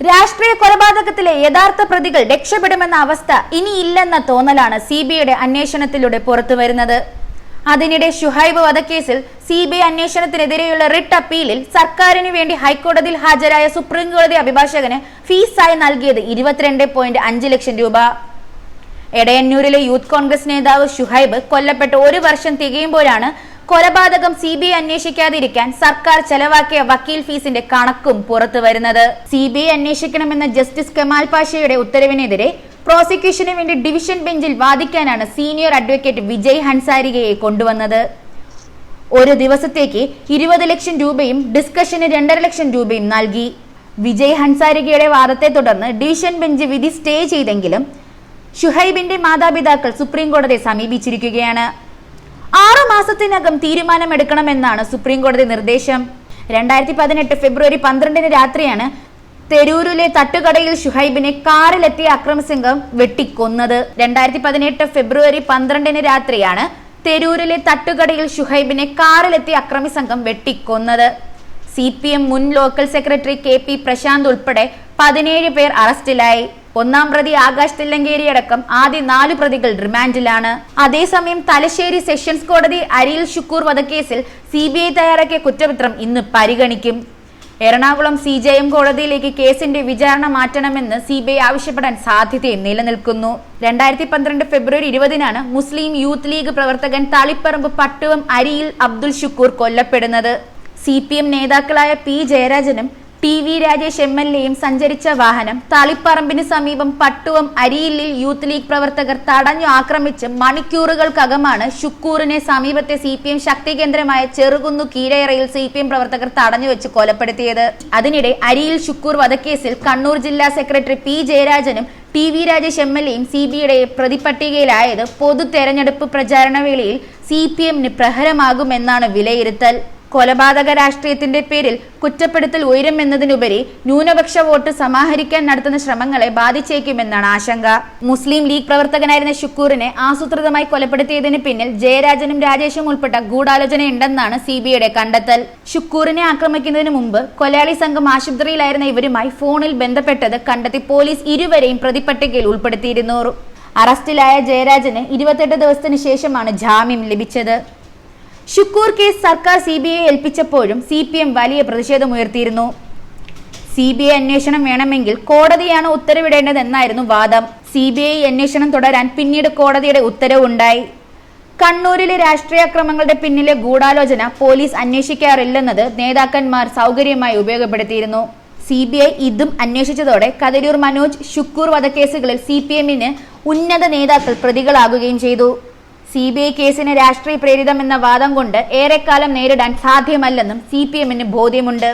രാഷ്ട്രീയ കൊലപാതകത്തിലെ യഥാർത്ഥ പ്രതികൾ രക്ഷപ്പെടുമെന്ന അവസ്ഥ ഇനിയില്ലെന്ന തോന്നലാണ് സി ബി ഐയുടെ അന്വേഷണത്തിലൂടെ പുറത്തുവരുന്നത് അതിനിടെ ഷുഹൈബ് വധക്കേസിൽ സി ബി ഐ അന്വേഷണത്തിനെതിരെയുള്ള റിട്ട് അപ്പീലിൽ സർക്കാരിന് വേണ്ടി ഹൈക്കോടതിയിൽ ഹാജരായ സുപ്രീം കോടതി അഭിഭാഷകന് ഫീസായി നൽകിയത് ഇരുപത്തിരണ്ട് പോയിന്റ് അഞ്ച് ലക്ഷം രൂപ. എടയന്നൂരിലെ യൂത്ത് കോൺഗ്രസ് നേതാവ് ഷുഹൈബ് കൊല്ലപ്പെട്ട് ഒരു വർഷം തികയുമ്പോഴാണ് കൊലപാതകം സി ബി ഐ അന്വേഷിക്കാതിരിക്കാൻ സർക്കാർ ചെലവാക്കിയ വക്കീൽ ഫീസിന്റെ കണക്കും പുറത്തു വരുന്നത്. സി ബി ഐ അന്വേഷിക്കണമെന്ന ജസ്റ്റിസ് കെമാൽ പാഷയുടെ ഉത്തരവിനെതിരെ പ്രോസിക്യൂഷന് വേണ്ടി ഡിവിഷൻ ബെഞ്ചിൽ വാദിക്കാനാണ് സീനിയർ അഡ്വക്കേറ്റ് വിജയ് ഹൻസാരികയെ കൊണ്ടുവന്നത്. ഒരു ദിവസത്തേക്ക് ഇരുപത് ലക്ഷം രൂപയും ഡിസ്കഷന് രണ്ടര ലക്ഷം രൂപയും നൽകി. വിജയ് ഹൻസാരികയുടെ വാദത്തെ തുടർന്ന് ഡിവിഷൻ ബെഞ്ച് വിധി സ്റ്റേ ചെയ്തെങ്കിലും ഷുഹൈബിന്റെ മാതാപിതാക്കൾ സുപ്രീം കോടതിയെ സമീപിച്ചിരിക്കുകയാണ്. ആറു മാസത്തിനകം തീരുമാനമെടുക്കണമെന്നാണ് സുപ്രീം കോടതി നിർദ്ദേശം. രണ്ടായിരത്തി പതിനെട്ട് ഫെബ്രുവരി പന്ത്രണ്ടിന് രാത്രിയാണ് തെരൂരിലെ തട്ടുകടയിൽ ഷുഹൈബിനെ കാറിലെത്തിയ അക്രമസംഘം വെട്ടിക്കൊന്നത്. രണ്ടായിരത്തി പതിനെട്ട് ഫെബ്രുവരി പന്ത്രണ്ടിന് രാത്രിയാണ് തെരൂരിലെ തട്ടുകടയിൽ ഷുഹൈബിനെ കാറിലെത്തിയ അക്രമി സംഘം വെട്ടിക്കൊന്നത്. സി പി എം മുൻ local secretary K P Prashanth ഉൾപ്പെടെ പതിനേഴ് പേർ അറസ്റ്റിലായി. ഒന്നാം പ്രതി ആകാശ് തില്ലങ്കേരി അടക്കം ആദ്യ നാല് പ്രതികൾ റിമാൻഡിലാണ്. അതേസമയം തലശ്ശേരി സെഷൻസ് കോടതി അരിയിൽ ഷുക്കൂർ വധക്കേസിൽ സി ബി ഐ തയ്യാറാക്കിയ കുറ്റപത്രം ഇന്ന് പരിഗണിക്കും. എറണാകുളം സി ജെ എം കോടതിയിലേക്ക് കേസിന്റെ വിചാരണ മാറ്റണമെന്ന് സി ബി ഐ ആവശ്യപ്പെടാൻ സാധ്യതയും നിലനിൽക്കുന്നു. രണ്ടായിരത്തി പന്ത്രണ്ട് ഫെബ്രുവരി ഇരുപതിനാണ് മുസ്ലിം യൂത്ത് ലീഗ് പ്രവർത്തകൻ തളിപ്പറമ്പ് പട്ടുവം അരിയിൽ അബ്ദുൽ ഷുക്കൂർ കൊല്ലപ്പെടുന്നത്. സി പി എം നേതാക്കളായ P ജയരാജനും T V Rajesh M L എയും സഞ്ചരിച്ച വാഹനം തളിപ്പറമ്പിന് സമീപം പട്ടുവം അരിയില്ലിൽ യൂത്ത് ലീഗ് പ്രവർത്തകർ തടഞ്ഞു ആക്രമിച്ച് മണിക്കൂറുകൾക്കകമാണ് ഷുക്കൂറിനെ സമീപത്തെ സി പി എം ശക്തി കേന്ദ്രമായ ചെറുകുന്നു കീഴയറയിൽ സി പി എം പ്രവർത്തകർ തടഞ്ഞു വെച്ച് കൊലപ്പെടുത്തിയത്. അതിനിടെ അരിയിൽ ഷുക്കൂർ വധക്കേസിൽ കണ്ണൂർ ജില്ലാ secretary P ജയരാജനും T V Rajesh M L എയും സി ബി ഐയുടെ പ്രതിപട്ടികയിലായത് പൊതു തെരഞ്ഞെടുപ്പ് പ്രചാരണ വേളയിൽ സി പി എമ്മിന് പ്രഹരമാകുമെന്നാണ് വിലയിരുത്തൽ. കൊലപാതക രാഷ്ട്രീയത്തിന്റെ പേരിൽ കുറ്റപ്പെടുത്തൽ ഉയരുമെന്നതിനുപരി ന്യൂനപക്ഷ വോട്ട് സമാഹരിക്കാൻ നടത്തുന്ന ശ്രമങ്ങളെ ബാധിച്ചേക്കുമെന്നാണ് ആശങ്ക. മുസ്ലിം ലീഗ് പ്രവർത്തകനായിരുന്ന ഷുക്കൂറിനെ ആസൂത്രിതമായി കൊലപ്പെടുത്തിയതിന് പിന്നിൽ ജയരാജനും രാജേഷും ഉൾപ്പെട്ട ഗൂഢാലോചനയുണ്ടെന്നാണ് സി ബി ഐയുടെ കണ്ടെത്തൽ. ഷുക്കൂറിനെ ആക്രമിക്കുന്നതിന് മുമ്പ് കൊലയാളി സംഘം ആശുപത്രിയിലായിരുന്ന ഇവരുമായി ഫോണിൽ ബന്ധപ്പെട്ടത് കണ്ടെത്തി പോലീസ് ഇരുവരെയും പ്രതിപട്ടികയിൽ ഉൾപ്പെടുത്തിയിരുന്നു. അറസ്റ്റിലായ ജയരാജന് ഇരുപത്തെട്ട് ദിവസത്തിന് ശേഷമാണ് ജാമ്യം ലഭിച്ചത്. ഷുക്കൂർ കേസ് സർക്കാർ സി ബി ഐ ഏൽപ്പിച്ചപ്പോഴും സി പി എം വലിയ പ്രതിഷേധമുയർത്തിയിരുന്നു സി ബി ഐ അന്വേഷണം വേണമെങ്കിൽ കോടതിയാണ് ഉത്തരവിടേണ്ടതെന്നായിരുന്നു വാദം. സി ബി ഐ അന്വേഷണം തുടരാൻ പിന്നീട് കോടതിയുടെ ഉത്തരവുണ്ടായി. കണ്ണൂരിലെ രാഷ്ട്രീയാക്രമങ്ങളുടെ പിന്നിലെ ഗൂഢാലോചന പോലീസ് അന്വേഷിക്കാറില്ലെന്നത് നേതാക്കന്മാർ സൗകര്യമായി ഉപയോഗപ്പെടുത്തിയിരുന്നു. സി ബി ഐ ഇതും അന്വേഷിച്ചതോടെ കതിരൂർ മനോജ് ഷുക്കൂർ വധക്കേസുകളിൽ സി പി എമ്മിന് ഉന്നത നേതാക്കൾ പ്രതികളാകുകയും ചെയ്തു. സി ബി ഐ കേസിന് രാഷ്ട്രീയ പ്രേരിതമെന്ന വാദം കൊണ്ട് ഏറെക്കാലം നേരിടാൻ സാധ്യമല്ലെന്നും സി പി എമ്മിന് ബോധ്യമുണ്ട്.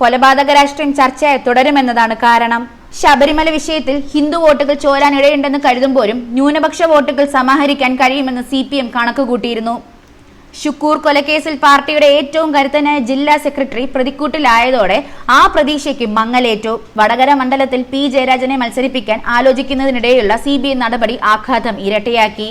കൊലപാതക രാഷ്ട്രീയം ചർച്ചയായി തുടരുമെന്നതാണ് കാരണം. ശബരിമല വിഷയത്തിൽ ഹിന്ദു വോട്ടുകൾ ചോരാൻ ഇടയുണ്ടെന്ന് കരുതുമ്പോഴും ന്യൂനപക്ഷ വോട്ടുകൾ സമാഹരിക്കാൻ കഴിയുമെന്ന് സി പി എം കണക്കുകൂട്ടിയിരുന്നു. ഷുക്കൂർ കൊലക്കേസിൽ പാർട്ടിയുടെ ഏറ്റവും കരുത്തനായ ജില്ലാ സെക്രട്ടറി പ്രതിക്കൂട്ടിലായതോടെ ആ പ്രതീക്ഷയ്ക്ക് മങ്ങലേറ്റു. വടകര മണ്ഡലത്തിൽ പി ജയരാജനെ മത്സരിപ്പിക്കാൻ ആലോചിക്കുന്നതിനിടെയുള്ള സി നടപടി ആഘാതം ഇരട്ടിയാക്കി.